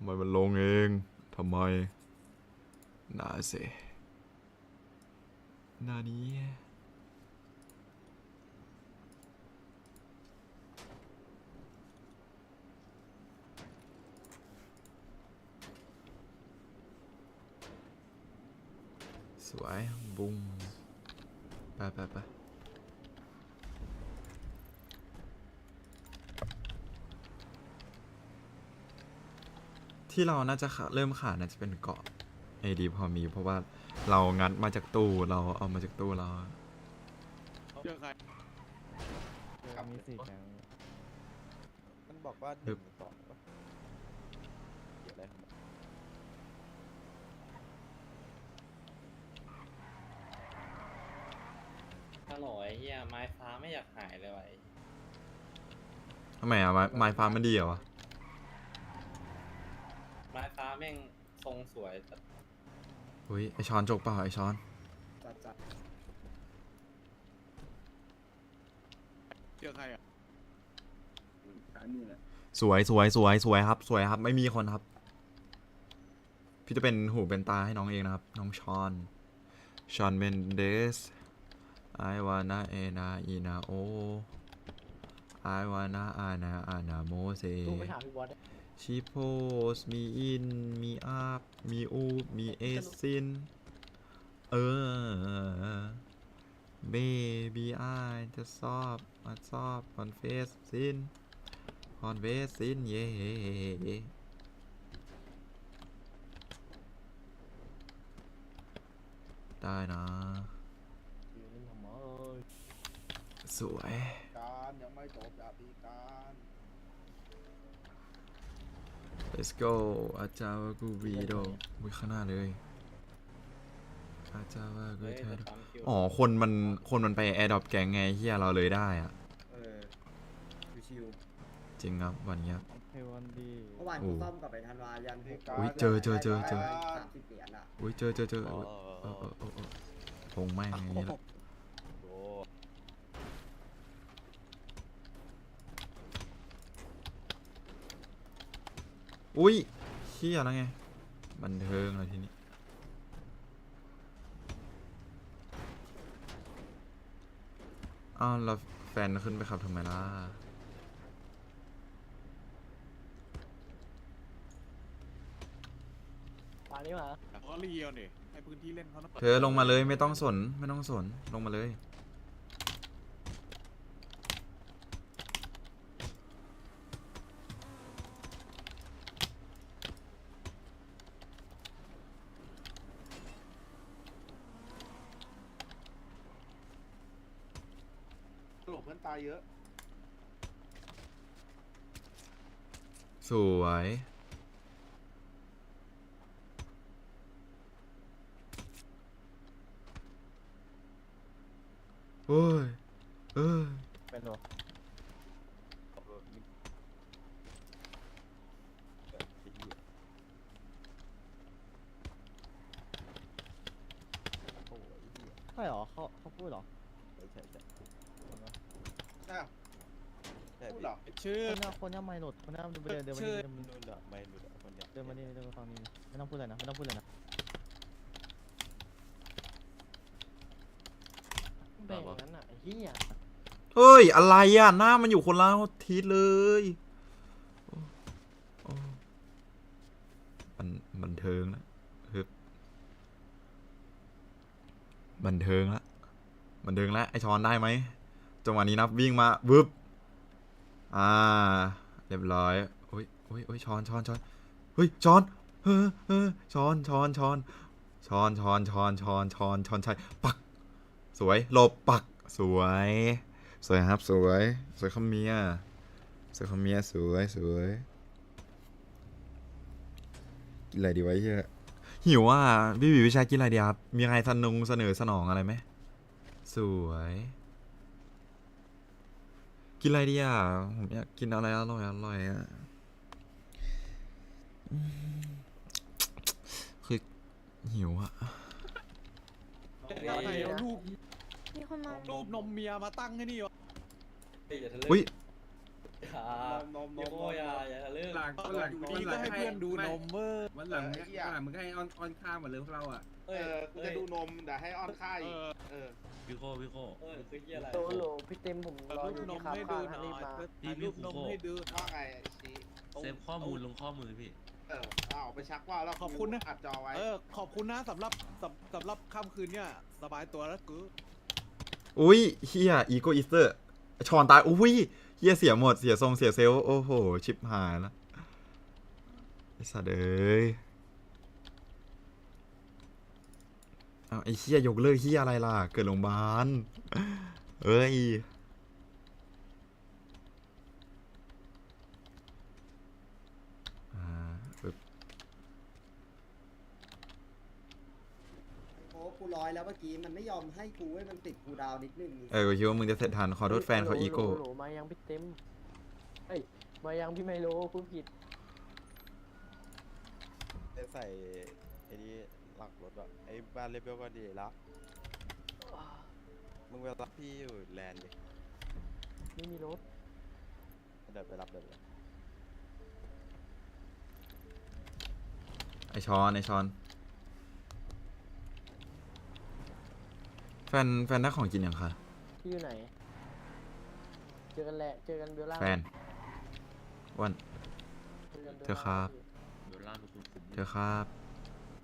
ทำไมมันลงเองทำไมน่าเสนานี้สวยบุ้งไปไปไป ที่เราน่าจะขาเริ่มขาดน่าจะเป็นเกาะไอดีพอมี เพราะว่าเรางัดมาจากตู้เราเอามาจากตู้เราเจอใครมีสี่แก๊งมันบอกว่าหนึ่งสองวะเกี่ยวอะไรของมันฮัลโหลไอ้เหี้ยไม้ฟ้าไม่อยากหายเลยว่ะไอ้ทำไมอะไม้ไม้ฟ้ามันดีเหรอวะไม้ฟ้าแม่งทรงสวยแต่อุ้ยไอช้อนจกเปล่าไอช้อนจัดจัดเจอใครอะสวยสวยสวยสวยครับ สวยครับ ไม่มีคนครับ พี่จะเป็นหูเป็นตาให้น้องเองนะครับ น้องชอนชอนเมนเดสไอวานาเอนาอีนาโอไอวานาอานาอานาโมเซตู้ไปหาพี่บอสได้ ชีโพสมีอิน มีอัพมีอูบมีเอซิน เออเบบีไอจะชอบมาชอบคอนเฟสซินคอนเฟสซินเย่ได้นะสวย การยังไม่จบอย่าตีการ let's go อาจารย์ว่ากูวีโดวิข้างหน้าเลยอาจารย์ว่ากูเฮ้ยเธอแต่ตามคิวอ๋อ คนมัน คนมันไปแอร์ดรอปแกงไงเฮียเราเลยได้อะเออชิวจริงครับวันนี้ครับเฮวันดีเมื่อวานโอ้กูซ่อมกับไปธันวายันหกอุ๊ยเจอเจอเจอเจอ สามสิบเหรียญอะอุ้ยเจอเจอเจอๆเออ๋ออเออเออเออเออพงแม่งอย่างนี้แหละ โอ้ อุ้ยเฮียแล้วไง บันเทิงเลยทีนี้ อ้าวแล้วแฟนขึ้นไปขับทำไมล่ะมานี่มาเขาเรียวนี่ให้พื้นที่เล่นเขานะ เธอลงมาเลยไม่ต้องสนไม่ต้องสนลงมาเลย หลบ เพื่อนตายเยอะ สวย โอ้ย เอ้ยเป็นหรอใช่หรอเขาเขาพูดหรอใช่ใช่ใช่ คนนะ อ้าว ใช่ พูดเหรอชื่อคนเนี้ยคนเนี้ยไม่หลุดคนเนี้ยเดินไปเดินเดินมาชื่อนี่เดินมานู่นเหรอไม่รู้เหรอคนเนี้ยเดินมานี่เดินมาฟังนี่ไม่ต้องพูดเลยนะไม่ต้องพูดเลยนะแบ่งนั้นอะเฮียเฮ้ย อะไรอะ หน้ามันอยู่คนละทิศเลยโอ้โอ้มันบันเทิงแล้วฮึบบันเทิงละบันเทิงละไอช้อนได้ไหมจังหวะนี้นับวิ่งมา วึบ อ่า เรียบร้อยโอ้ยโอ้ยโอ้ยช้อนช้อนช้อนเฮ้ยช้อนเฮ้อเฮ้อช้อนช้อนช้อนช้อนช้อนช้อนช้อนช้อนช้อนใช่ปัก สวยหลบปัก สวย สวยครับสวย สวยคำเมียสวยคำเมียสวยสวยกินอะไรดีวะไอ้เฮียหิวอะพี่บีวิชากินอะไรดีครับมีใครสนุงเสนอสนองอะไรไหมสวย กินอะไรดีอะ ผมอยากกินอะไรอร่อยอร่อยอะอืมคือหิวอะใครเอารูปมีคนมารูปนมเมียมาตั้งให้นี่วะเฮ้ยอย่าทะลึ่งอุ้ยอย่านมนมพี่โคอย่าอย่าทะลึ่ง หลังวันหลังอยู่วันดีหก็ลังให้เพื่อนดูนมเวอร์วันหลังเออไอ้เหี้ย วันหลังมึงให้ออนออนข้ามหมดเลยพวกเราอะเออกูจะดูนมแต่ให้อ้อนค่าเออีกอเออพี่โคพี่โค เออคือเฮียอะไร โตโหลพี่เต็มผมรอรูอปยู่นที่มคาให้ฟ้าดูหฮะน่รีอบยมาถ่ายรูปนมให้ดู ว่าไงไอ้ชีเซฟข้อมูลลงข้อมือพี่เออเอาไปชักว่าวแล้วขอบคุณนะ อัดจอไว้เออขอบคุณนะสำหรับสำสำหรับค่ำคืนเนี่ย สบายตัวแล้วกู อุ้ยเฮียอีโกอิสเตอร์ ชอนตายอุ้ยเฮียเสียหมดเสียทรงเสียเซลโอ้โห ชิบหายแล้วไอสัตว์เอ้ยเอาไอ้เฮียยกเลิกเฮียอะไรล่ะ เกิดโรงพยาบาลเอ้ยอ่าปึ๊บ โอ้กู ร้อยแล้วเมื่อกี้มันไม่ยอมให้กูเว้ยมันติดกูดาวนิดนึงเออกูคิดว่ามึงจะเสร็จทันขอโทษแฟนเขาอีโก้โหลมายังพี่เต็มเอ้ยมายังพี่ไมโลพูดผิดได้ใส่ไอ้นี่หลังรถอะไอ้บ้านเลเบลก็ดีละมึงไปรับพี่อยู่แลนด์ดิไม่มีรถเดี๋ยวไปรับเดี๋ยวไปรับไอช้อนไอช้อน แฟนแฟนได้ของกินยังคะพี่อยู่ไหน เจอกันแหละ เจอกันเบลล่าแฟนอ้วัน จกันบลล่าเธอครับเบลล่าเป็นคนคุมเธอครับ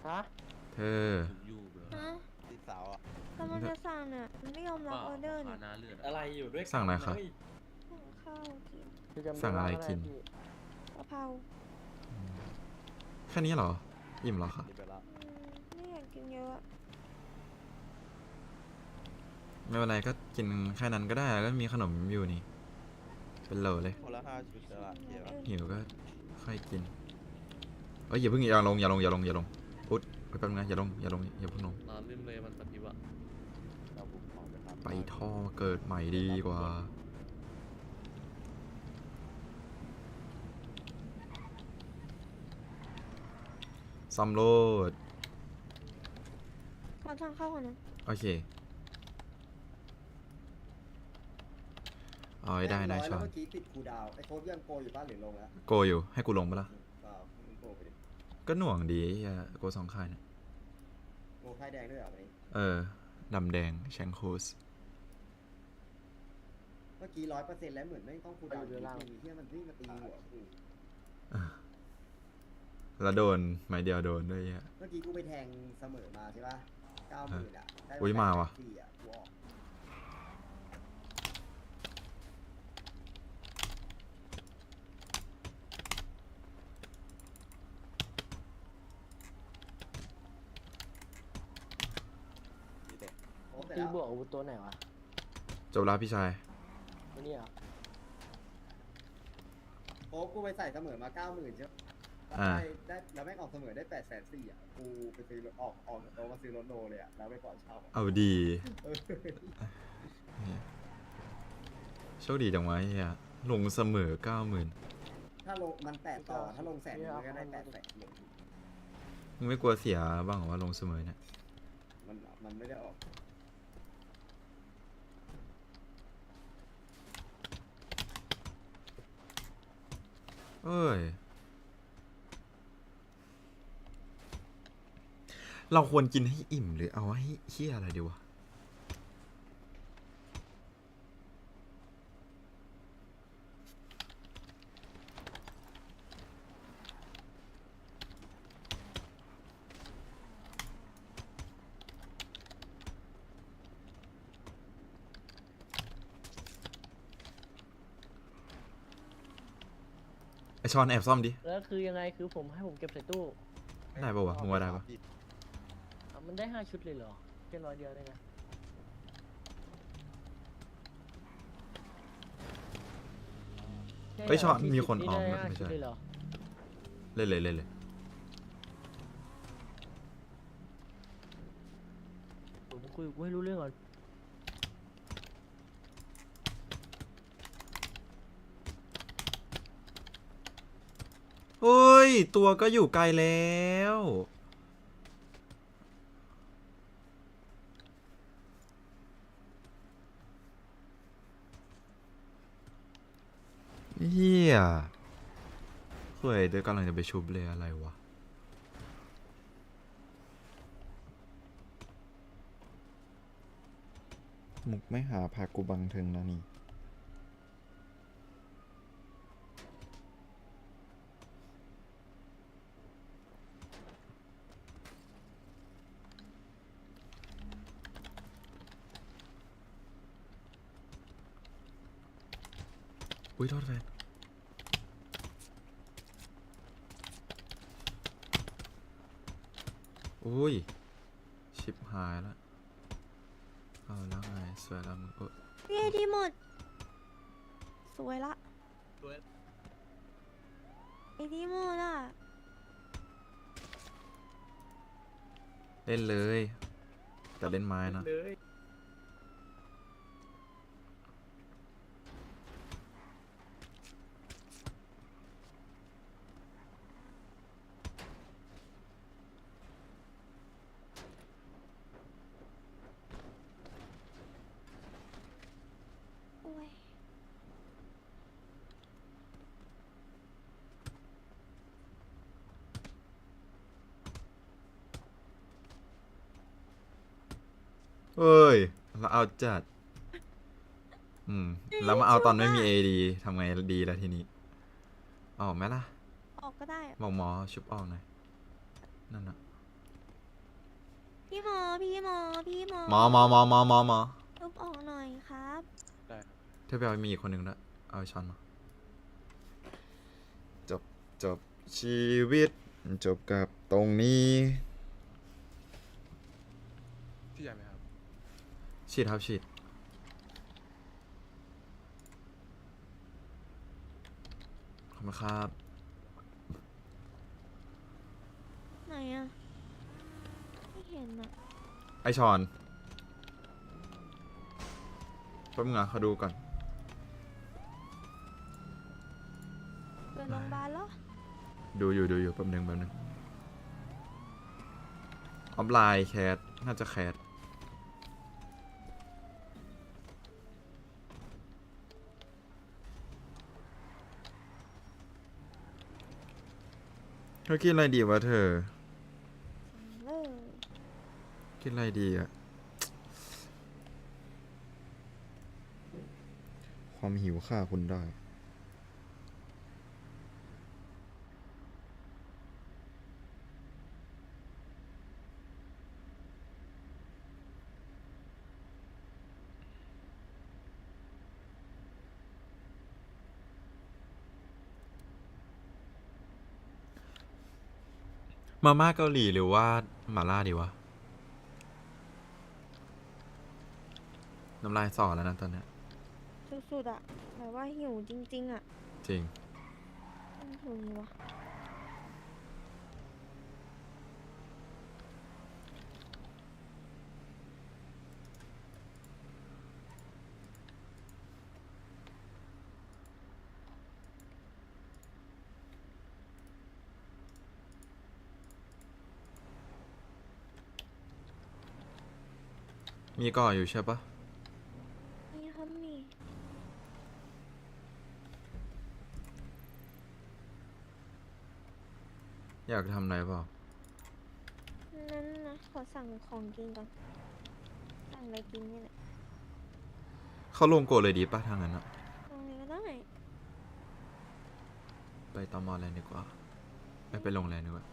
ฮะเธอ คุมอยู่เบลฮะพี่สาวอะกำลังจะสั่งอะมันไม่ยอมรับออเดอร์พานี่หน้าเลือดอะไรอยู่ด้วยสั่งอะไรครับเฮ้ยสั่งข้าวกินเจอกันเบลสั่งล่าอะไรด้กินพี่กะเพราแค่นี้เหรอ อิ่มเหรอคะนี่ไปรับอืมไม่อยากกินเยอะ ไม่เป็นไรก็กินแค่นั้นก็ได้แล้วก็มีขนมอยู่นี่ เป็นโหลเลยคนละห้าชุดแล้วล่ะเดี๋ยวหิวก็ค่อยกินเอ้ยอย่าเพิ่งอย่าลงอย่าลงอย่าลงอย่าลงพุทธไปแป๊บนึงนะอย่าลงอย่าลงอย่าเพิ่งลง นอนริมเลยมันปฏิบัติเราบุกของไปครับไปท่อเกิดใหม่ดีกว่า ซัมโรดขอสั่งข้าวก่อนนะ โอเค เอาให้ได้ได้ร้อยชแล้วอนเมื่อกี้ติดกูดาวไอ้โค้ดยังโกอยู่บ้านหรือลงแล้วโกอยู่ให้กูลงปะล่ะเปล่ามึงโกไปดิก็หน่วงดีไอ้เหี้ยโกสองค่ายเนี่ยโกค่ายแดงด้วยเหรอวันนี้เออดำแดงแชงคูสเมื่อกี้ร้อยเปอร์เซ็นต์แล้วเหมือนไม่ต้องกูดาวนิดนึงที่มันวิ่งมาตีหัวกูแล้วโดนไม้เดียวโดนด้วยไอ้เหี้ย เมื่อกี้กูไปแทงเสมอมาใช่ป่ะเก้าหมื่นอะได้อุ๊ยมาว่ะ สี่อะกูออก นี่เด็ก โอ้แต่ตีแล้วบวกอาวุธตัวไหนวะจบแล้วพี่ชายตัวนี้เหรอโอ้กูไปใส่เสมอมาเก้าหมื่นใช่ปะอ่า ได้ได้แล้วแม่งออกเสมอได้แปดแสนสี่อะ กูไปซื้อรถออกออกโตมาซื้อรถโนเลยอะ แล้วไปก่อนเช่าอะเอาดีเออโชคดีจังวะไอ้เฮียลงเสมอเก้าหมื่นถ้าลงมันแปดต่อ ถ้าลงแสนหนึ่งมันก็ได้แปดแสนลงมึงไม่กลัวเสียบ้างเหรอว่าลงเสมอเนี่ย มันมันไม่ได้ออก เอ้ย เราควรกินให้อิ่มหรือเอาให้เฮี้ยอะไรดีวะ ไอชอนแอบซ่อมดิ แล้วคือยังไงคือผมให้ผมเก็บใส่ตู้ได้ปะวะมึงว่าได้ปะ อะมันได้ห้าชุดเลยเหรอแค่ร้อยเดียวได้ไงเฮ้ยชอนมีคนที่ออมได้นะห้าไม่ชุดใช่ เลยเหรอเล่นเลยเล่นเลยผมคุยกูให้รู้เรื่องก่อน เฮ้ย ตัวก็อยู่ไกลแล้ว เฮียสวยเดี๋ยวกำลังจะไปชุบเลยอะไรวะ มุกไม่หาพากูบังเทิงนะนี่ อุ้ยโทษแฟนอุ้ย ชิบหายละเอาแล้วไงสวยแล้วมึงเออพี่ไอดีหมด สวยละสวย ไอดีหมดอะ เล่นเลย แต่เล่นไม้นะเลย โอ้ย เอ้ยเราเอาจัด อืม แล้วมาเอาตอนไม่มีเอดีทำไงดีแล้วทีนี้ออกไหมล่ะ ออกก็ได้อะบอกหมอชุบออกหน่อย นั่นน่ะพี่หมอพี่หมอพี่หมอหมอหมอหมอหมอหมอหมอลุบออกหน่อยครับ เธอไปเอามีอีกคนหนึ่งด้วยเอาไอ้ช้อนมา จบจบชีวิต จบกับตรงนี้ พี่ใหญ่ไหมครับ ฉีดครับฉีด ขอบคุณครับ ไหนอะไม่เห็นอะไอชอนแป๊บนึงนะเขาดูก่อน เกิดโรงพยาบาลแล้วดูอยู่ดูอยู่แป๊บนึงแป๊บนึงออฟไลน์แคสน่าจะแคส เขากินอะไรดีวะเธอ กินอะไรดีอะความหิวฆ่าคุณได้ มาม่าเกาหลีหรือว่าหม่าล่าดีวะ น้ำลายสอแล้วนะตอนเนี้ยสุดๆอะแบบว่าหิวจริง ๆอะจริงมันหิววะ มีก่ออยู่ใช่ปะนี่ครับมีอยากทำอะไรเปล่านั้นนะขอสั่งของกินก่อน สั่งอะไรกินนี่แหละเข้าลงโกะเลยดีปะทางนั้นอะตรงนี้ก็ได้ไปตอมอแลนด์ดีกว่าไม่ไปโรงแรมดีกว่า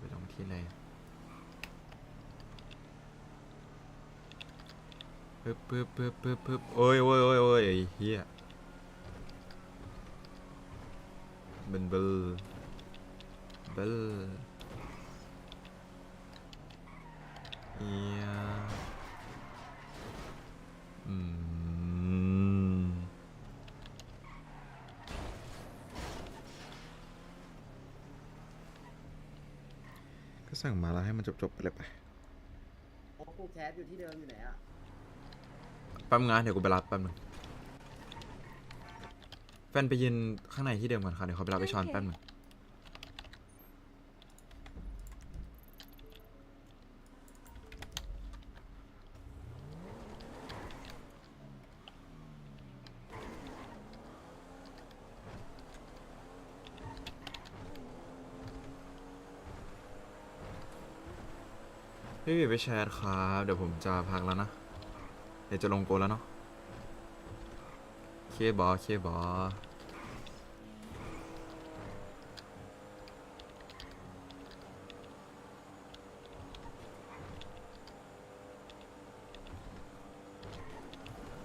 ไปลงที่อะไร ปึ๊บปึ๊บปึ๊บปึ๊บปึ๊บโอ้ยโอ้ยโอ้ยโอ้ยไอ้เฮียเบิลเบิลเบิลเอียอืมก็สั่งมาแล้วให้มันจบๆไปเลยไป โอ้กูแคสอยู่ที่เดิมอยู่ไหนอะ แป๊บงานเดี๋ยวกูไปรับแป๊บนึงแฟนไปยืนข้างในที่เดิมก่อนค่ะเดี๋ยวเขาไปรับไปช้อนแป๊บนึงพี่บีไปแชทครับ เดี๋ยวผมจะพักแล้วนะ ดี๋ยวจะลงโกลแล้วเนาะเคบอเคบอ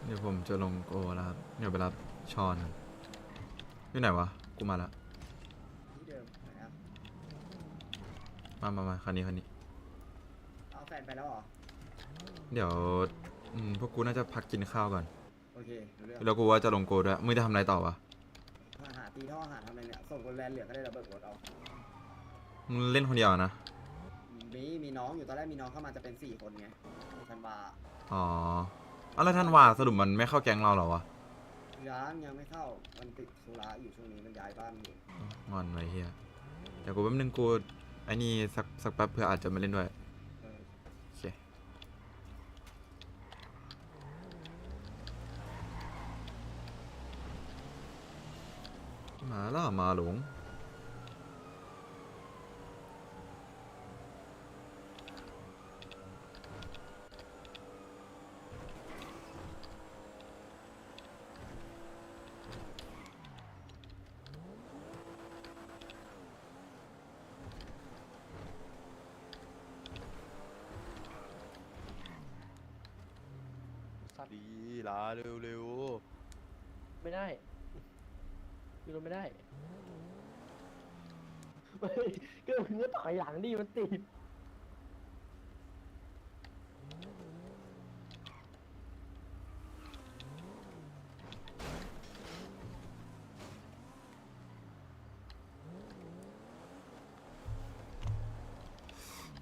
เดี๋ยวผมจะลงโกแล้วครับเดี๋ยวไปรับชอนครับอยู่ไหนวะ กูมาละที่เดิมนะครับมามามาคันนี้คันนี้ เอาแฟนไปแล้วเหรอ เดี๋ยว อืมพวกกูน่าจะพักกินข้าวก่อน โอเครู้เรื่องแล้วกูว่าจะลงโกด้วยมึงจะทำอะไรต่อวะหาหาตีท่อหาทำอะไรเนี่ย ส่งคนแลนเหลือก็ได้ระเบิดรถเอามึงเล่นคนเดียวนะ มีมีน้องอยู่ตอนแรกมีน้องเข้ามาจะเป็นสี่คนไงธันวาอ๋อเอาแล้วท่านว่าสรุปมันไม่เข้าแก๊งเราเหรอวะยังยังไม่เข้ามันติดธุระอยู่ช่วงนี้มันย้ายบ้านอยู่งอนไว้เฮียเดี๋ยวกูแป๊บนึงกูไอ้นี่สักสักแป๊บเพื่ออาจจะมาเล่นด้วย เออ โอเค มาล่ะมาหลงสัตว์ดีลาเร็วเร็วไม่ได้ คือเราไม่ได้เฮ้ยก็มึงก็ถอยหลังดิมันติด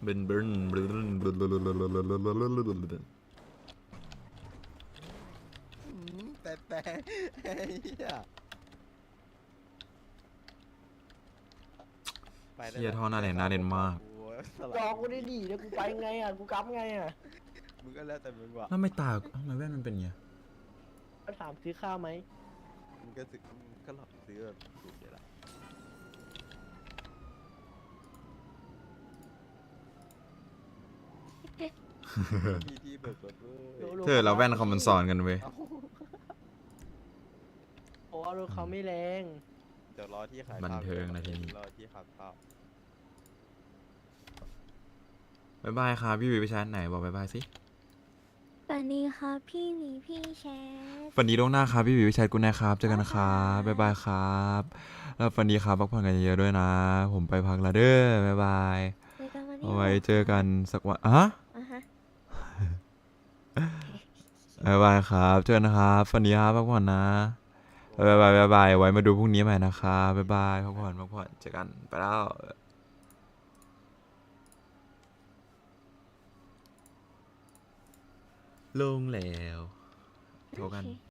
เบนเบิร์นเบิร์นเบิร์นเบิร์นเบิร์นเบิร์นเบิร์นเบิร์นเบิร์นเบิร์นเบิร์นเบิร์น แต่แต่ไอ้เหี้ย ไปได้เฮียแล้วท่อหน้าแดงหน้าเด่นมาก โอ้ยสจลัอบกูได้ดีแล้วกูไปไงอะกูกลับไงอะมึงก็แล้วแต่มึงว่ะแล้วไม่ตาทำไมแว่นมันเป็นอย่างเงี้ยก็ถามซื้อข้าวไหมมึงก็ซื้อมึงก็หลอกซื้อแบบถูกเดี๋ยวละที่ที่เบิกรถเว้ยเธอเราแว่นเขามันสอนกันเว้ยเอ้าโอ้รถเขาไม่แรง เดี๋ยวรอที่ขายบันข้าวเทิงนะทีนี้ รอที่ขายข้าวบายบายครับพี่วิวไปแชทไหนบอกบายบายสิสวัสดีค่ะพี่หลีพี่แชทฝันดีล่วงหน้าครับพี่วิวแชทกูนะครับเจอกันนะครับบายบายครับ แล้วฝันดีครับพักผ่อนกันเยอะๆด้วยนะ ผมไปพักและเด้อบายบายเจอกันวันนี้เอาไว้เจอกันสักวันอะอะฮะบายบายครับเจอกันนะครับฝันดีครับพักผ่อนนะ บายบายบายบายไว้มาดูพรุ่งนี้ใหม่นะคะบายบายพักผ่อนพักผ่อนเจอกันไปแล้วลงแล้วโทรกัน